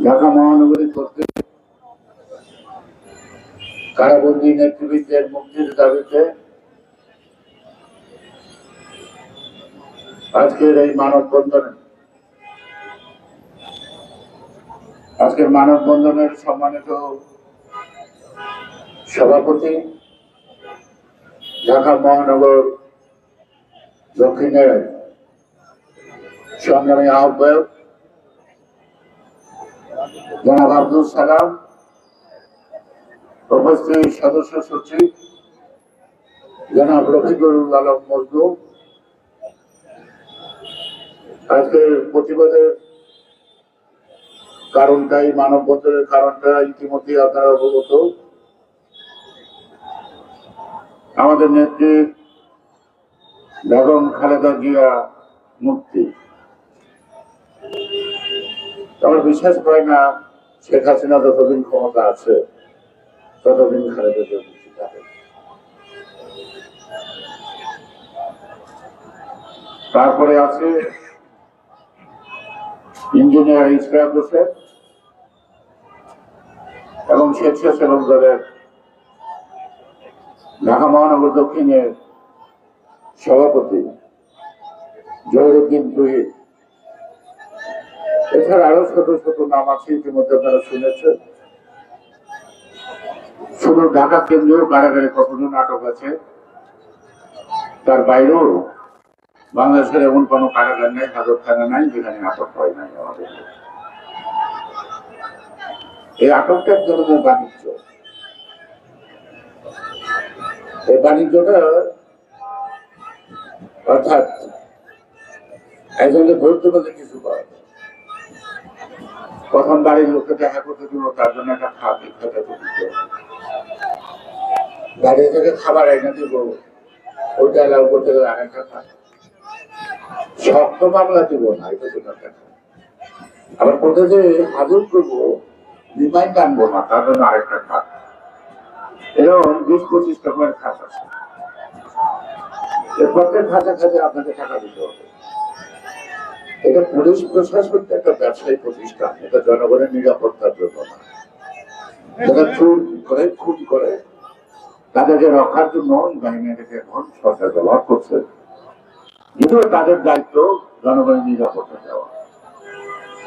ঢাকা মহানগরী করতে কারাবন্দী নেতৃবৃন্দের মুক্তির দাবিতে আজকের এই মানববন্ধনে আজকের মানববন্ধনের সম্মানিত সভাপতি ঢাকা মহানগর দক্ষিণের সংগ্রামী আহ্বায়ক জনাব আব্দুল সালাম, উপস্থিত সদস্য সচিব জনাব রফিকুল আলম মজদুম আজকের প্রতিবাদের কারণটাই মানব মানববন্ধনের কারণটা ইতিমধ্যে আপনারা অবগত। আমাদের নেত্রী বেগম খালেদা জিয়া মুক্তি। আমার বিশ্বাস করে না শেখ হাসিনা যতদিন ক্ষমতা আছে, ততদিন খালেদা জিয়া মুক্তি পাবে তারপরে আছে ইঞ্জিনিয়ার ইসরায়েল হোসেন এবং স্বেচ্ছাসেবক দলের ঢাকা মহানগর দক্ষিণের সভাপতি জহিরুদ্দিন তুহিদ এছাড়া আরও ছোট ছোট নাম আছে ইতিমধ্যে আপনারা শুনেছেন। শুধু ঢাকা কেন্দ্রীয় কারাগারে কতজন আটক আছে, তার বাইরেও বাংলাদেশের এমন কোনো কারাগার নেই, হাজতখানা নাই, যেখানে আটক হয় নাই আমাদের। এই আটকটা এক ধরনের বাণিজ্য। এই বাণিজ্যটা অর্থাৎ একজনকে ধৈর্য কিছু করে। প্রথম বাড়ির লোককে দেখা করতে দিব তার জন্য একটা খাদ্য খেতে দিতে থেকে খাবার এনে দিব ওইটা এলাও করতে গেলে আরেকটা খায় শক্ত মামলা দিব না, এটা তো আবার কোথায় যে হাজত করব রিমাইন্ড আনব না, তার জন্য আরেকটা খাত এরকম বিশ পঁচিশটা করে খাত আছে। প্রত্যেক খাতে খাতে আপনাকে টাকা দিতে হবে। এটা পুলিশ প্রশাসন একটা ব্যবসায়ী প্রতিষ্ঠান, এটা জনগণের নিরাপত্তার জন্য না। যারা চুর করে, খুন করে, তাদেরকে রক্ষার জন্য এই বাহিনীটাকে এখন সরকার ব্যবহার করছে। কিন্তু তাদের দায়িত্ব জনগণের নিরাপত্তা দেওয়া।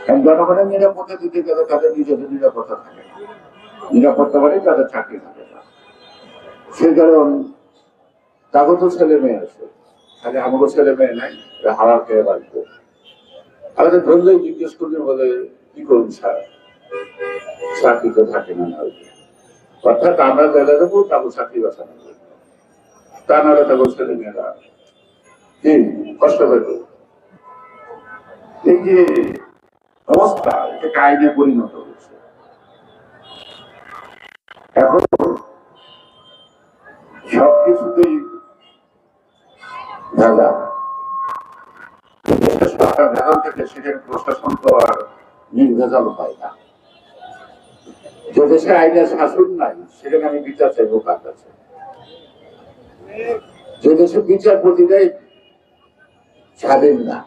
কারণ জনগণের নিরাপত্তা দিতে গেলে তাদের নিজেদের নিরাপত্তা থাকে না। নিরাপত্তা মানে তাদের চাকরি থাকে না। সে কারণ তাগত ছেলে মেয়ে আছে। খালি আমাকে ছেলে মেয়ে নাই খেয়ে বাড়িতে। আমাদের ধরলেই জিজ্ঞেস করলে বলে, কি করুন স্যার? চাকরি তো থাকে না অর্থাৎ আমরা জেলে দেবো তাকে চাকরি বাঁচানো যাবে। তা নাহলে তাকে ছেলে মেয়েরা কি কষ্ট পেত এই যে অবস্থা, এটা আইনে পরিণত হয়েছে এখন সবকিছুতেই ভেজা সরকার থেকে প্রশাসন তো আর নির্ভেজাল না। যে দেশে শাসন নাই, সেখানে আমি বিচার কার কাছে। যে দেশে স্বাধীন না।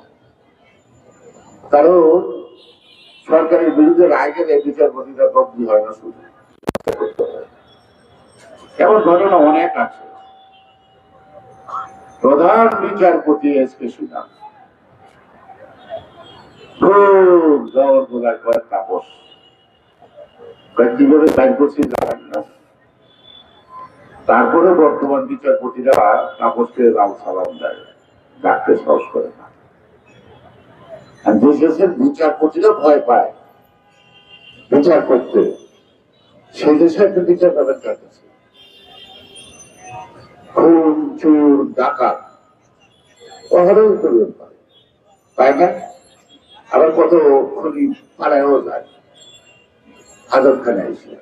কারণ সরকারের বিরুদ্ধে রায় গেলে বিচারপতিরা বদলি হয় না শুধু। এমন ঘটনা অনেক আছে। প্রধান বিচারপতি এস কে সুনাম খুব জবর বোঝায় কয়েক তাপস কয়েক কীভাবে করছি জানেন না তারপরে বর্তমান বিচারপতিরা তাপসকে রাম সালাম দেয়, ডাকতে সাহস করে না। দেশের বিচারপতিরা ভয় পায় বিচার করতে। সেই দেশে একটা বিচার ব্যবস্থা আছে। খুন, চোর, ডাকাত করিয়ে পারে তাই না? আবার কত খুনি পালায়ও যায়। হাজত খানে এসে।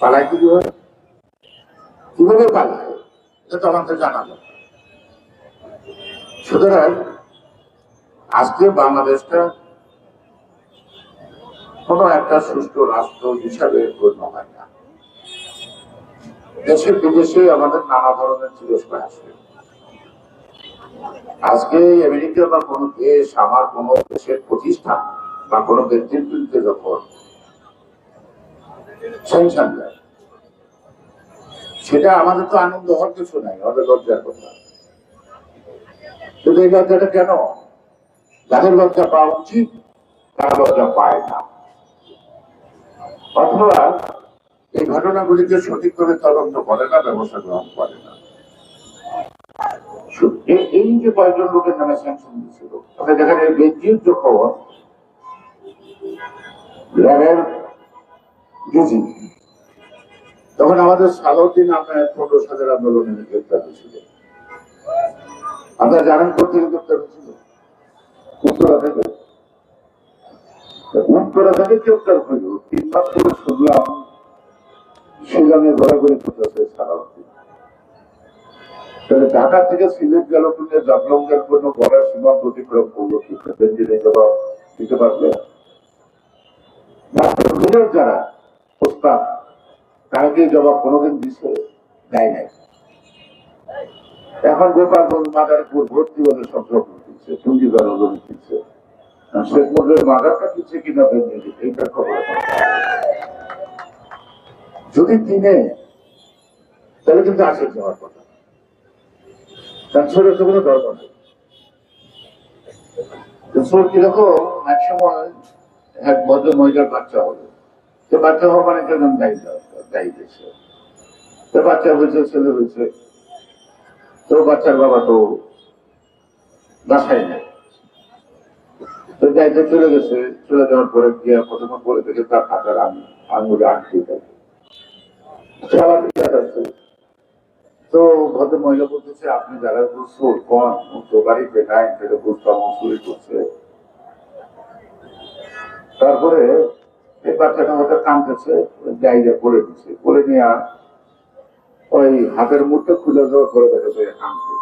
পালায় কি কীভাবে পালায় এটা তো আমাকে জানালো সুতরাং আজকে বাংলাদেশটা কোন একটা সুষ্ঠু রাষ্ট্র হিসাবে গণ্য হয় না। দেশে বিদেশে আমাদের নানা ধরনের তিরস্কার আসবে আজকে আমেরিকা বা কোন দেশ, আমার কোন দেশের প্রতিষ্ঠান বা কোন ব্যক্তির বিরুদ্ধে যখন সেটা আমাদের তো আনন্দ হওয়ার কিছু নাই, আমাদের লজ্জার কথা। কিন্তু এই লজ্জাটা কেন? যাদের লজ্জা পাওয়া উচিত, তারা লজ্জা পায় না। অথবা এই ঘটনাগুলিকে সঠিকভাবে তদন্ত করে না ব্যবস্থা গ্রহণ করে। এই যে কয়েকজন লোকের নামে স্যাংশন দিয়েছিল যেখানে বেঞ্জির খবর তখন আমাদের সালাউদ্দিন আপনার পনেরো সালের আন্দোলনে গ্রেপ্তার হয়েছিল। আপনারা জানেন কোথেকে গ্রেপ্তার হয়েছিল? উত্তরা থেকে। উত্তরা থেকে গ্রেপ্তার হইল? তিন পরে শুনলাম শিলংয়ে ঘোরাঘুরি করতেছে তাহলে ঢাকা থেকে সিলেট গেল সীমান্ত অতিক্রম করল দিতে পারবে? যারা প্রস্তাব, তারা কি জবাব কোনোদিন দিছে? দেয় নাই। এখন গোপালগঞ্জ মাদারপুর ভর্তি বলে সংরক্ষণ দিচ্ছে ওজন দিচ্ছে। শেখ মুজিবের মাদারটা দিচ্ছে কিনা বেঞ্জিনে এইটার খবর। যদি কিনে তাহলে কিন্তু আসে যাওয়ার কথা। তার ছোট তো কোনো দরকার নেই তো কীরকম এক সময় এক ভদ্র মহিলার বাচ্চা হলো। তো বাচ্চা হওয়া মানে কেন দায়ী দায়ী দিচ্ছে তো বাচ্চা হয়েছে, ছেলে হয়েছে। তো বাচ্চার বাবা তো বাসায় নেই। তো যাইতে চলে গেছে। চলে যাওয়ার পরে গিয়ে প্রথমে বলে দেখে তার হাতের আঙুল আটকে থাকে যাচ্ছে তো ভদ্র মহিলা বলতেছে, আপনি যারা বুঝছ, কোন তো বাড়িতে নাই সেটা বুঝতাম চুরি করছে। তারপরে এই বাচ্চাটা হয়তো ডাইরিয়া করে দিচ্ছে করে নিয়ে ওই হাতের মুঠটা খুলে দেওয়ার কাঁদতে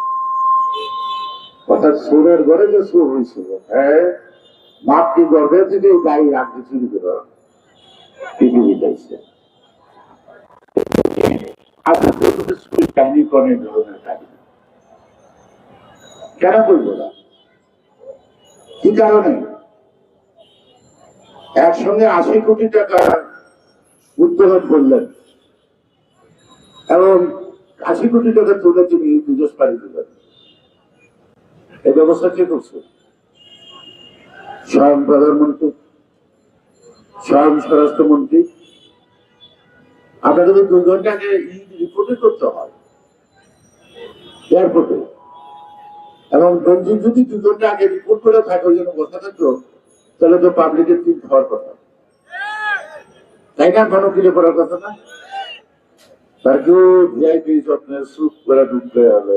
অর্থাৎ সুরের ঘরে যে সুর হয়েছিল হ্যাঁ মাতৃ গর্ভে থেকে এই গাড়ি রাখতে চুরি করে পৃথিবী যাইছে স্কুল কাহিনী করেন ধরনের কাহিনী কেন করব না কি কারণে একসঙ্গে আশি কোটি টাকা উত্তোলন করলেন এবং আশি কোটি টাকা তুলে তিনি বিদেশ পাড়ি দিলেন এই ব্যবস্থা কে করছে স্বয়ং প্রধানমন্ত্রী স্বয়ং স্বরাষ্ট্রমন্ত্রী আপনাদের দুই ঘণ্টা আগে রিপোর্টই করতে হয়। এয়ারপোর্টে এবং বেঞ্জিন যদি ঘণ্টা আগে রিপোর্ট করে থাকে, ওই জন্য বসা থাকতো তাহলে তো পাবলিকের ঠিক হওয়ার কথা। তাই না ঘন কিনে করার কথা না? তার কেউ ভিআইপি যত্নে সুখ করে হবে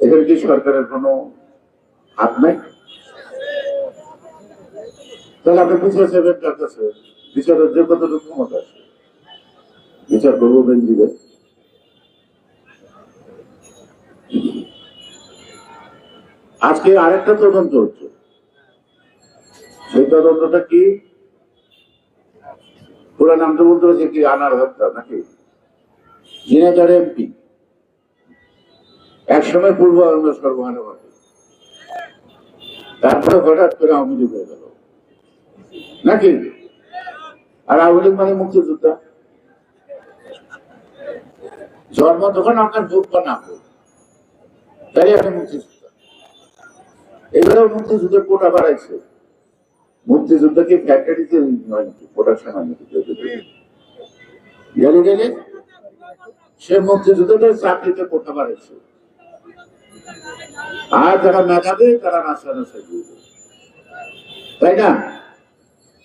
এখানে কি সরকারের কোনো হাত নাই? তাহলে আপনি বিচার সেভেন কাছে। বিচারের যে কতটুকু ক্ষমতা আছে? বিচার করব বেঞ্জিরে আজকে আরেকটা তদন্ত হচ্ছে। সেই তদন্তটা কি? পুরো নামটা বলতে হচ্ছে কি, আনার হত্যা নাকি? জিনেদার এমপি। একসময় পূর্ব আনন্দ সর্বহানুভাবে তারপরে হঠাৎ করে লীগ হয়ে গেল। নাকি? আর আওয়ামী লীগ মানে মুক্তিযোদ্ধা। জন্ম তখন আপনার যোগ্য না হোক। তাই আপনি মুক্তিযোদ্ধা। এবারেও মুক্তিযুদ্ধের কোটা বাড়াইছে। মুক্তিযুদ্ধ কি ফ্যাক্টরিতে প্রোডাকশন গেলে গেলে সে মুক্তিযুদ্ধের চাকরিতে কোটা বাড়াইছে। আর যারা মেধাবে তারা নাচা নাচা দিবে তাই না?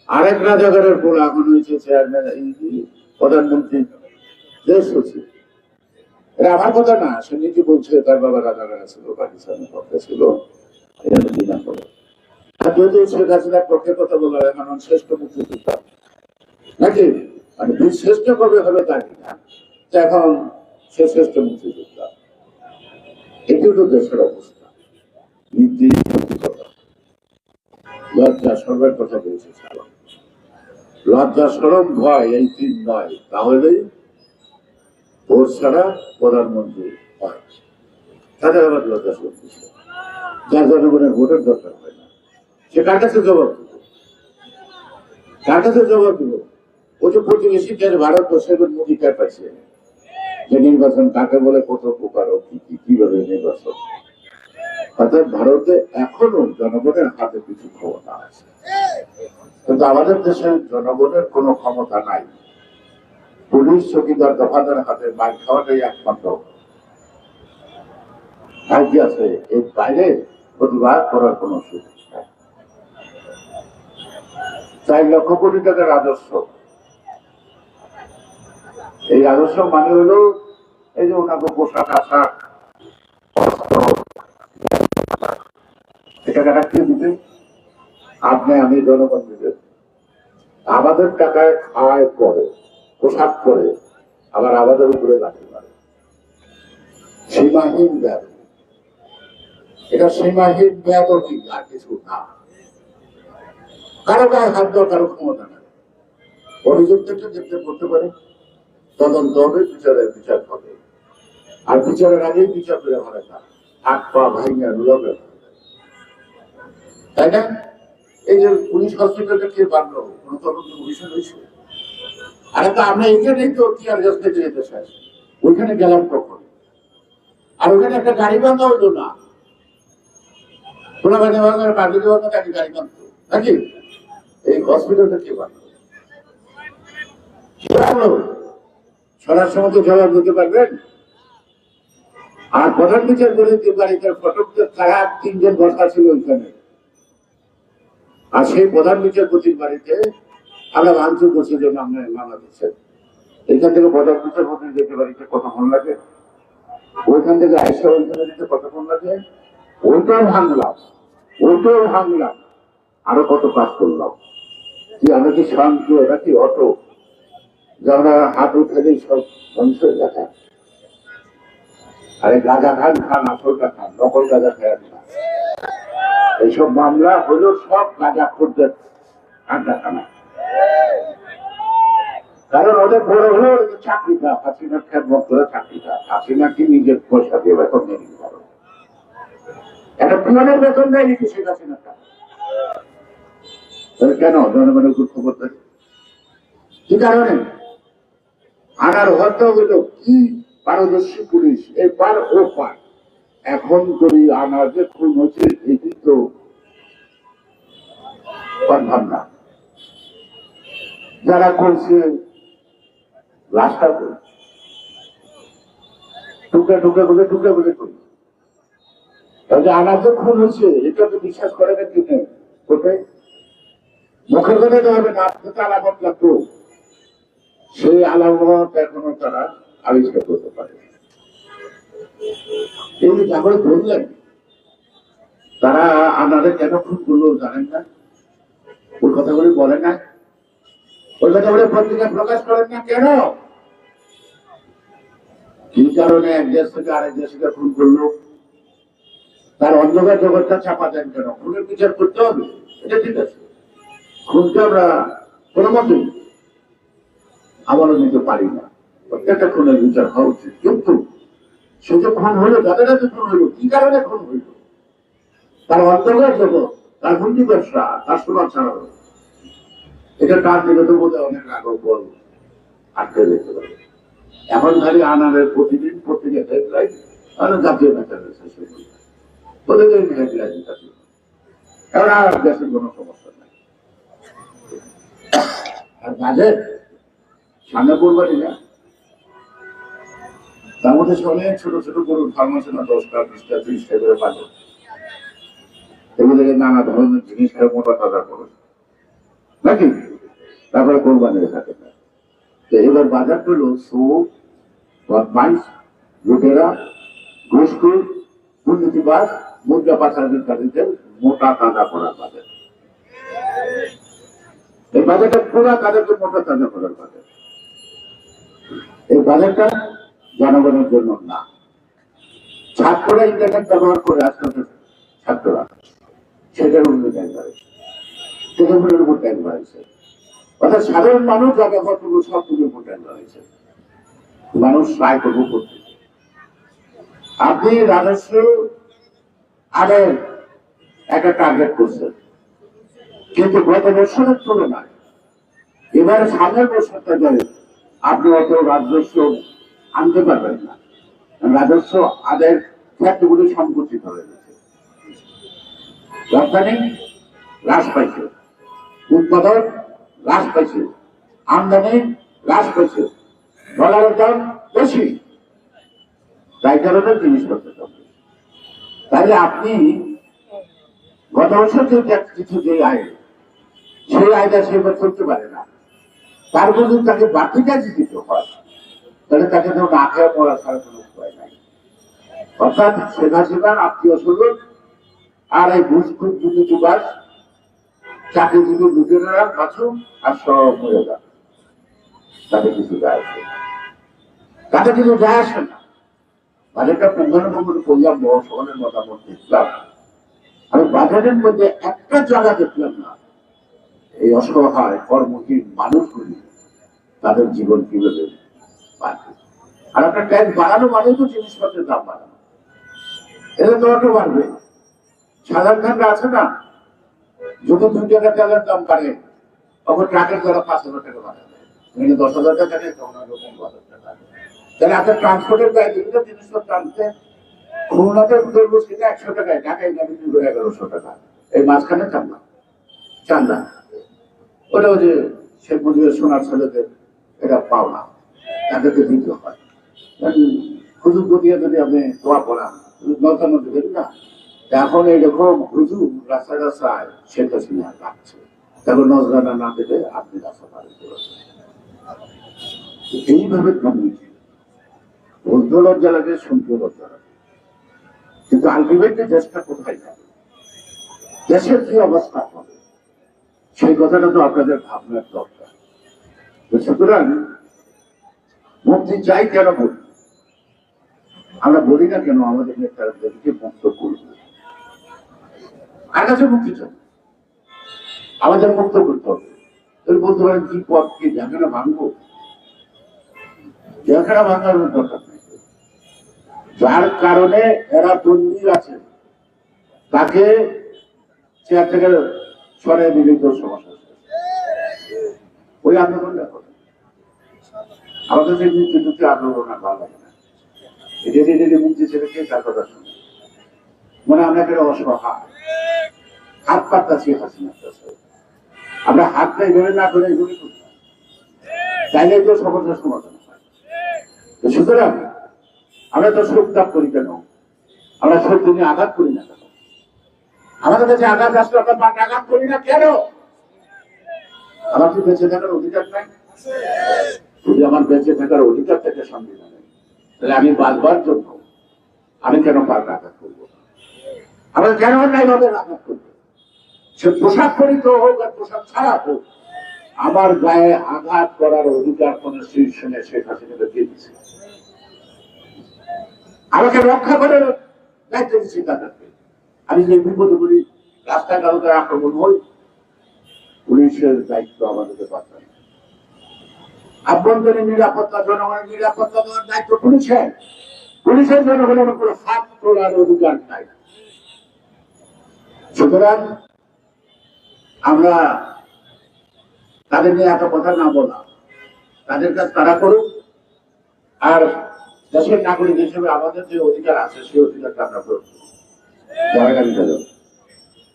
আরেক রাজাগারের পর এখন হয়েছে চেয়ারম্যান প্রধানমন্ত্রী, দেশ সচিব। এটা আমার কথা না, সে নিজে বলছে, তার বাবা রাজাগারা ছিল পাকিস্তানের পক্ষে ছিল। আর যদি শেখ হাসিনার পক্ষে কথা বলা শ্রেষ্ঠ মুক্তিযোদ্ধা। নাকি? মানে শ্রেষ্ঠ কবে হবে তা এখন সে শ্রেষ্ঠ মুক্তিযোদ্ধা। এটি হলো দেশের অবস্থা। নীতি লজ্জা, সর্বের কথা বলছে লজ্জা, সরম, ভয়, এই তিন নয়। তাহলেই ভোট ছাড়া প্রধানমন্ত্রী হয়। তাদের আবার লজ্জা কিছু যার জনগণের ভোটের দরকার হয় না। সে কার কাছে জবাব দিব? কার কাছে জবাব দিব? ও যে প্রতিবেশী দেশ ভারত সেগুলো মুখিকার পাইছে। যে নির্বাচন কাকে বলে, কত প্রকার কি কি, কীভাবে নির্বাচন? অর্থাৎ ভারতে এখনও জনগণের হাতে কিছু ক্ষমতা আছে। কিন্তু আমাদের দেশে জনগণের কোনো ক্ষমতা নাই। পুলিশ চকিদার দফাদার হাতে বাইক খাওয়াটাই একমাত্র। ভাগ্য আছে, এর বাইরে প্রতিবাদ করার কোনো সুযোগ নাই। চার লক্ষ কোটি টাকা রাজস্ব এই রাজস্ব মানে হলো, এই যে ওনাকে পোশাক আশাক, এটা টাকা কে দিবে? আপনি আমি জনগণ দিবে। আমাদের টাকায় খায় পরে পোশাক পরে আবার আমাদের উপরে লাঠি মারে সীমাহীন ব্যাধ। এটা সীমাহীন ব্যাধ কি? আর কিছু না। কারও গায়ে দেওয়ার কারও ক্ষমতা নেই। অভিযোগ থেকে দেখতে করতে পারে। তদন্ত হবে, বিচারের বিচার হবে। আর বিচারের আগেই বিচার করে না হাত পা ভাইঙ্গা লুলাবে তাই না? এই যে পুলিশ হসপিটালটা কে বানলো কোনো তদন্ত কমিশন হয়েছে? আরে তো আমরা এখানেই তো টিয়ার গাছ থেকে যেতে চাই ওইখানে গেলাম কখন? আর ওখানে একটা গাড়ি ভাঙা হইল না। কোনো গাড়ি ভাঙা বাকি ভাঙা তাকে গাড়ি ভাঙতো নাকি? এই হসপিটালটা কে কি বানলো? সময় তো জবাব দিতে পারবেন। আর প্রধান বিচার করে যে বাড়িতে ফটক তারা তিনজন বসা ছিল ওইখানে। আর সেই প্রধান বিচারপতির বাড়িতে আমরা ভাঙচুর করছি আমরা মামলা দিচ্ছেন এখান থেকে প্রধান বিচারপতি যেতে বাড়িতে কতক্ষণ লাগে ওইখান থেকে আইসা ওইখানে যেতে কতক্ষণ লাগে ওইটাও ভাঙলাম ওইটাও ভাঙলাম। আরও কত কাজ করলাম। কি, আমরা কি শান্ত এটা কি অটো যে আমরা হাত উঠালেই সব ধ্বংস হয়ে দেখা আরে গাঁজা খান খান আসলটা খান, নকল গাঁজা খায় এইসব মামলা হলো সব গাঁজা করতে আড্ডা খানা কারণ ওদের বড় হলো চাকরিটা, হাসিনা খেত করে চাকরিটা। হাসিনা কি নিজের পয়সা দিয়ে বেতন নিয়ে নিতে পারো একটা পিয়নের বেতন দেয় নাকি শেখ তাহলে কেন? জনগণের উপর খবর দেয়? কি কারণে? আনার হত্যা হলো কি? পারদর্শী পুলিশ, এপার ও পার এখন যদি আনার যে খুন হচ্ছে, এটি তো যারা করছে লাশটা করি টুকে টুকে বলে টুকে বলে করি তাহলে আনার খুন হয়েছে, এটা তো বিশ্বাস করে না কিনে কোথায় মুখের কথা তো হবে না তো আলামত লাগতো সেই আলামত এখনও তারা আবিষ্কার করতে পারে এই যে তারপরে বললেন, তারা আপনাদের কেন খুন করল জানেন না? ওই কথাগুলি বলেন না। ওই কথাগুলি পত্রিকা প্রকাশ করেন না কেন? কি কারণে এক দেশ থেকে আরেক দেশকে খুন করল। তার অন্ধকার জগৎটা চাপা দেন কেন? খুনের বিচার করতে হবে, এটা ঠিক আছে। খুনকে আমরা কোনো মতেই আমারও নিতে পারি না। প্রত্যেকটা খুনের বিচার হওয়া উচিত। কিন্তু সে যে খুন হলো, যাদের যে খুন হলো, কি কারণে খুন হইল তার অন্তর্গত জগৎ, তার হুন্ডি ব্যবসা, তার সমাজ ছাড়ানো এটা তার দিকে তো বোধহয় অনেক আগর বল আটকে যেতে পারে। এখন খালি আনারের প্রতিদিন পত্রিকা হেডলাইন আর জাতীয় নেতা রয়েছে সেগুলো প্রতিদিন হেডলাইন থাকে এখন আর দেশের কোনো সমস্যা নাই। আর বাজেট সামনে পড়বারই না? তার মধ্যে অনেক ছোট ছোট গরুর ফার্মাসি না, দশটা, বিশটা, ত্রিশটা করে বাজেট এগুলোকে নানা ধরনের জিনিস মোটা তাজা করে। নাকি? তারপরে কোরবানির থাকে না এবার বাজার হলো সুখ বদমাইশ, লুটেরা, ঘুষখুর, দুর্নীতিবাজ, মুদ্রা মোটা তাজা করার বাজার। এই বাজারটা পুরা তাদেরকে মোটা তাজা করার বাজার। এই বাজারটা জনগণের জন্য না। ছাত্ররা ইন্টারনেট ব্যবহার করে আজকাল ছাত্ররা সেটার ট্যাগ বাড়াইছে তৃণমূলের উপর বাড়াইছে অর্থাৎ সাধারণ মানুষ যা ব্যবহার করব, সব উপর ট্যাগ বাড়াইছে মানুষ ট্রাই করব করতে আপনি রাজস্ব আদায় একটা টার্গেট করছেন। কিন্তু গত বছরের তুলনায়, এবার সামনের বছরটাতে আপনি অত রাজস্ব আনতে পারবেন না রাজস্ব আদায়ের ক্ষেত্রগুলি সংকুচিত হয়ে গেছে। রপ্তানি হ্রাস পাইছে। উৎপাদন হ্রাস পাইছে আমদানি হ্রাস পাইছে ডলারের দাম বেশি। তাই কারণে জিনিসপত্রের তাহলে আপনি গত বছর যে কিছু যে আয়, সেই আয়টা সে এবার চলতে পারে না। তার মধ্যে তাকে বাড়তি ট্যাক্স দিতে হয়। তাহলে তাকে তো না খেয়ে পড়া ছাড়া কোনো উপায় নাই। অর্থাৎ শেখ হাসিনার আত্মীয় স্বজন আর এই ঘুষখুর দুর্নীতিবাস চাকরিজীবী লুটেরা বাঁচুক আর সব মরে যাক। তাতে কিছু যায় আসে। তাতে কিছু যায় আসে না। বাজেটটা পুঙ্খানুপুঙ্খ করলাম বড় সকালের মতামত দেখলাম আমি বাজারের মধ্যে একটা জায়গা দেখলাম না। এই অসহায় কর্মহীন মানুষগুলি তাদের জীবন কীভাবে বাড়বে আর একটা ট্যাক্স বাড়ানো মানে তো জিনিসপত্রের দাম বাড়ানো। এটা তো অটো বাড়বে। সাধারণ খানরা আছে না? যদি দুই টাকা তেলের দাম বাড়ে। তখন ট্রাকের দ্বারা পাঁচ হাজার টাকা বাড়াবে মানে দশ হাজার টাকা নেই, তখন আর রকম তাহলে আপনার ট্রান্সপোর্টের ব্যয় যেগুলো জিনিসপত্র আনতে খুলনাতে ধরবো সেটা একশো টাকায়, ঢাকায় না বিক্রি করে এগারোশো টাকা। এই মাঝখানে চান্দা। চান্দা। ওটা ওই যে শেখ মুজিবের সোনার ছেলেদের এটা পাওনা। তাদেরকে দিতে হয়। হুজুর দিয়ে যদি আপনি দোয়া পড়ান নজর দেবেন না এখন এরকম হুজুর রাস্তা রাস্তায় শেখ হাসিনা তারপর নজরানা না আপনি রাস্তা পার এইভাবে কিন্তু আলটিমেটলি দেশটা কোথায় যাবে? দেশের কি অবস্থা হবে? সেই কথাটা তো আপনাদের ভাবনার দরকার। তো সুতরাং মুক্তি চাই কেন বলি? আমরা বলি না কেন আমাদের নেতাদেরকে মুক্ত করব আর কাছে মুক্তি চাই আমাদের মুক্ত করতে হবে। তুমি বলতে পারেন, কি পথ, কি জায়গাটা ভাঙবো? জায়গাটা ভাঙার দরকার নেই। যার কারণে এরা বন্দি আছে। তাকে চেয়ার থেকে সরে তো সমস্যা ওই আন্দোলনটা করে আমাদের যে মুক্তিযুদ্ধে আন্দোলন আর ভালো লাগে না। এটা যে মুক্তি ছেলেকে তার কথা শুনে। মনে আমরা একটা অসহায়। হাত পাতাছি হাসিনার কাছে আমরা হাতটা এইভাবে না করে এইভাবে তাইলে তো সমস্যার সমাধান সুতরাং আমরা তো শোক তাপ করি কেন? আমরা সত্যি নিয়ে আঘাত করি না কেন? আমাদের কাছে আঘাত আসলে আমরা পাক আঘাত করি না কেন? আমার কি বেঁচে থাকার অধিকার নাই? যদি আমার বেঁচে থাকার অধিকার থেকে সংবিধানে তাহলে আমি বাঁচবার জন্য আমি কেন পাক আঘাত করব? আমরা কেন অন্যায় ভাবে আঘাত করব? সে পোশাক পরিত হোক আর পোশাক ছাড়া হোক, আমার গায়ে আঘাত করার অধিকার কোন শীর্ষণে শেখ হাসিনাকে দিয়ে দিচ্ছে আমাকে রক্ষা করার দায়িত্ব দিচ্ছি তাদেরকে। আমি যে বিপদে করি রাস্তাঘাটে আক্রমণ হই পুলিশের দায়িত্ব আমাদেরকে পাঠায় আভ্যন্তরীণ নিরাপত্তা, জনগণের নিরাপত্তা দেওয়ার দায়িত্ব পুলিশের। পুলিশের জনগণের উপরে হাত তোলার অধিকার নাই। সুতরাং আমরা তাদের নিয়ে এত কথা না বলা। তাদের কাজ তারা করুক। আর দেশের নাগরিক হিসেবে আমাদের যে অধিকার আছে, সেই অধিকারটা আমরা করব।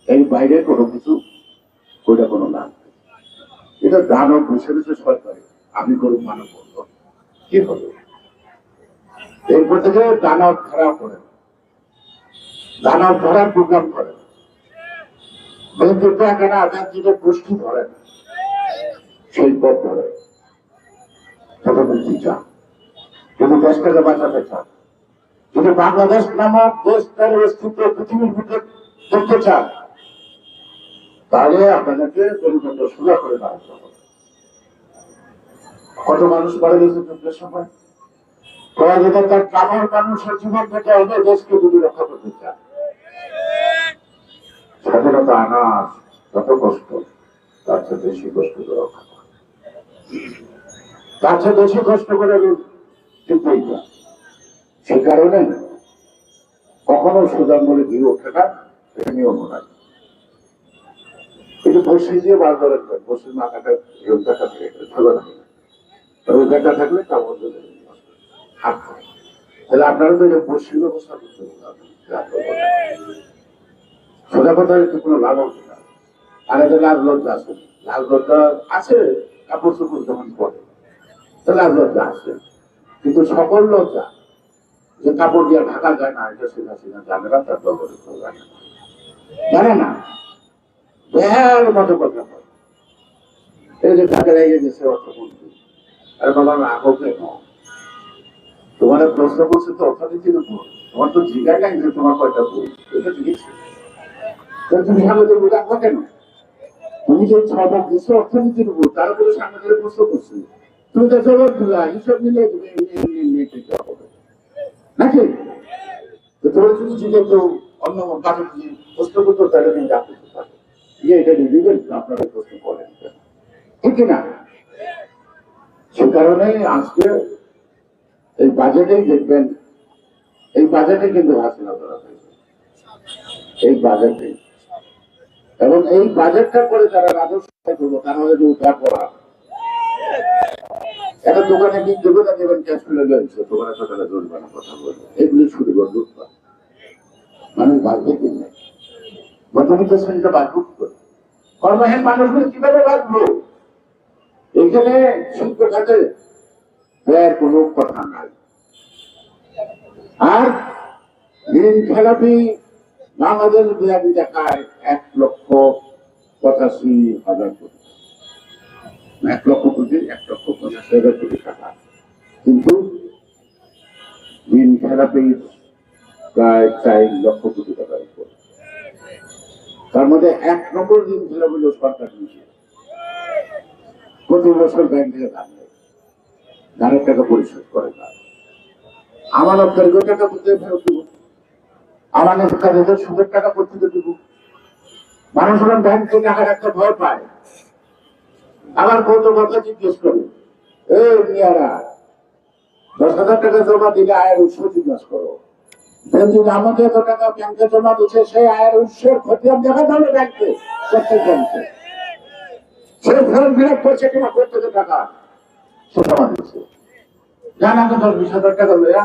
এই বাইরে কোনো কিছু ওইটা কোনো লাভ। এটা দানব বসে বসে সরকারি। আমি করুক মানব বলব কি হবে? এরপর থেকে দানব ধরা করে দানব ধরার প্রোগ্রাম করে যদি বাংলাদেশ নামক অস্তিত্ব পৃথিবীর ভিতরে করতে চান, তাহলে আপনাদেরকে পরিবর্তন সোজা করে দাঁড়াতে হবে। কত মানুষ মারা গেছে যুদ্ধের সময়? করা যেতে তার কামার মানুষের জীবন থেকে হবে দেশকে যদি রক্ষা করতে চান স্বাধীনতা আনা যত কষ্ট। তার চেয়ে বেশি কষ্ট করে রক্ষা করা তার চেয়ে বেশি কষ্ট করে জিততেই না সে কারণে কখনো সুদান বলে দিয়ে ওঠে না নিয়ম নাই কিন্তু বসি দিয়ে বার মাথাটা রোগটা থাকে ভালো থাকলে কাপড় হয়। তাহলে আপনারা তো এটা বসির ব্যবস্থা করতে হবে সোজা কথা একটু কোনো লাভ হবে না। আর একটা লাভ লজ্জা আছে। লাভ লজ্জা আছে, কাপড় চোপড় যখন পরে, তো লাভ লজ্জা আছে। কিন্তু সকল লজ্জা যে কাপড় দিয়ে ঢাকা যায় না, এটা সেটা সেটা জানে না, তার দলের জানে না। জানে না। মতো কথা বলে। এই যে টাকা লেগে গেছে অর্থমন্ত্রী। আরে বাবা রাখো কেন? তোমার প্রশ্ন করছে তো অর্থনীতির উপর। তোমার তো জিজ্ঞাসা তোমার কয়টা বই? এটা জিজ্ঞেস তুমি সামনে বই রাখো কেন? তুমি যে ছবক দিচ্ছ অর্থনীতির উপর, তার উপরে ধরে প্রশ্ন করছ তুমি তো জবাব দিলা, হিসাব নিলে তুমি নাকি? প্রশ্ন করতো, তাহলে ইয়ে দিবেন, আপনারা প্রশ্ন করেন। ঠিক না সে কারণে আজকে এই বাজেটেই দেখবেন, এই বাজেটে কিন্তু হাসিনা করা হয়েছে। এই বাজেটে এবং এই বাজেটটা করে যারা রাজস্ব করব তারা হয়তো উদ্ধার করা একটা দোকানে কি দেবে না দেবেন ক্যাশ ফেলে রয়েছে দোকানে সকালে জরিমানা কথা বলবে। এগুলি শুরু করে লুটপাট মানুষ বাঁচবে কি না মধ্যবিত্ত শ্রেণীটা বাঁচবে কি করে কর্মহীন মানুষগুলো কীভাবে বাঁচবো? এখানে শিল্প খাতে ব্যয়ের কোনো কথা নাই। আর ঋণ খেলাপি বাংলাদেশ বিরাটি টাকায় এক লক্ষ পঁচাশি হাজার কোটি এক লক্ষ কোটি, এক লক্ষ পঁচাশি হাজার কোটি টাকা। কিন্তু ঋণ খেলাপির প্রায় চার লক্ষ কোটি টাকার উপর। তার মধ্যে এক নম্বর ঋণ হলো সরকার নিয়েছে। প্রতি বছর ব্যাংক থেকে ধার নেয়। ধারের টাকা পরিশোধ করে না। আমানতকারীকে টাকা কোথায় ফেরত দেবো আমানতকারীদের সুদের টাকা কোথেকে দেবো। মানুষ যখন ব্যাংকে টাকা রাখতে ভয় পায়। আবার কত কথা জিজ্ঞেস করে। এ মিয়ারা, দশ হাজার টাকা জমা দিলে আয়ের উৎস জিজ্ঞাসা করো। যদি আমাদের এত টাকা ব্যাংকে জমা দিচ্ছে সেই আয়ের উৎসের খতিয়ান দেখাতে হবে ব্যাংকে প্রত্যেক ব্যাংকে সে ফর্ম ফিল আপ করছে কিনা, প্রত্যেকের টাকা। সে জমা দিচ্ছে জান আমি দশ বিশ হাজার টাকা লইয়া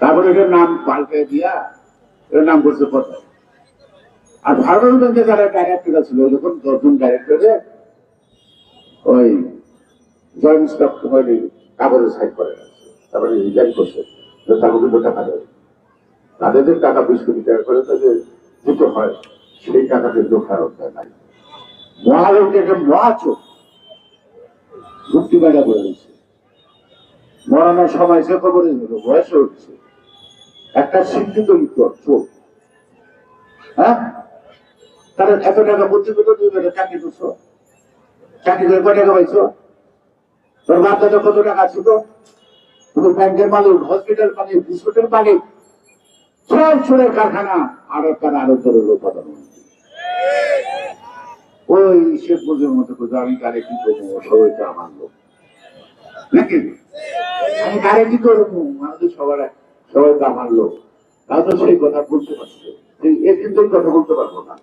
তারপরে এটার নাম পাল্টে দিয়া এর নাম করছে কত আর ফার্মাস ব্যাংকে যারা ডাইরেক্টর ছিল, যখন দশজন ডাইরেক্টরে ওই জয়েন্ট স্টক মানে কাগজে সাইড করে তারপরে রিজাইন করছে তাকে কিন্তু টাকা দেবে তাদের যে টাকা বিশ কোটি টাকা করে তাদের দিতে হয়, সেই টাকা কিন্তু ফেরত দেয় নাই। মহালোককে একটা মহাচোখ মুক্তি মেলা করে দিচ্ছে মরানোর সময় সে খবরে বয়স হচ্ছে। একটা শিক্ষিত উত্তর চোখ হ্যাঁ? তাহলে এত টাকা প্রতিযোগিতা তুমি একটা চাকরি করছ। চাকরি করে কয় টাকা পাইছো? তোর দাদা কত টাকা ছিল? তুমি ব্যাংকের মালিক হসপিটাল মালিক, বিস্কুটের মালিক, সব চোরের কারখানা, আর তার আরও তোর প্রধানমন্ত্রী ওই শেখ মুজিবের মতো করে আমি কারে কি করব? সবাই তো আমার লোক। নাকি? আমি কারে কি করব? আমাদের সবার এক- সবাই তো আমার লোক। তাও তো সেই কথা বলতে পারছে। এ কিন্তু কথা বলতে পারব না।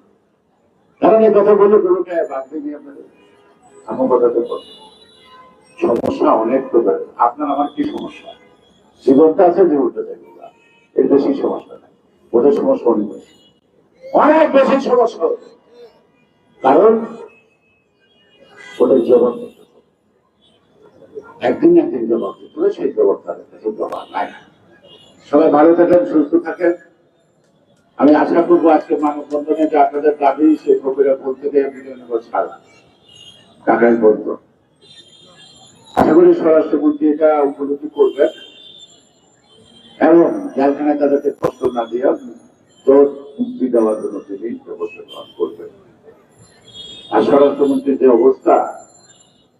কারণ এই কথা বলে কোনো বাদ দিয়ে আপনাদের। আমার কথা তো সমস্যা অনেক প্রকার। আপনার আমার কি সমস্যা? জীবনটা আছে জীবনটা না। এর বেশি সমস্যা নাই। ওদের সমস্যা অনেক বেশি। অনেক বেশি সমস্যা কারণ ওদের জবাব একদিন একদিন জবাব দিতে হবে। সেই জবাব তাদের কাছে জবাব নাই সবাই ভালো থাকেন, সুস্থ থাকেন। আমি আশা করব আজকে মানববন্ধনে যে আপনাদের দাবি, সেই কবিরা বলতে গিয়ে বিজয়নগর ছাড়া। বলতো আশা করি স্বরাষ্ট্রমন্ত্রী এটা উপলব্ধি করবেন। এবং জেলখানায় তাদেরকে কষ্ট না দিয়ে তো মুক্তি দেওয়ার জন্য তিনি ব্যবস্থা গ্রহণ করবেন। আর স্বরাষ্ট্রমন্ত্রীর যে অবস্থা,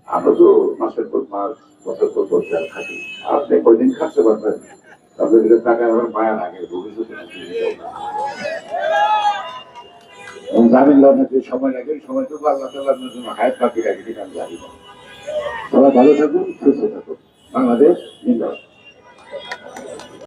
আমরা তো মাসের পর মাস, বছর পর বছর খাটি। আপনি কদিন খাটতে পারবেন? তাদের দিকে তাকায় আমার ভবিষ্যতে জামিন সময় লাগে সময়টুকু আল্লাহ পাখি রাখি সেখানে জানি সবাই ভালো থাকুন, সুস্থ থাকুন। বাংলাদেশ জিন্দাবাদ।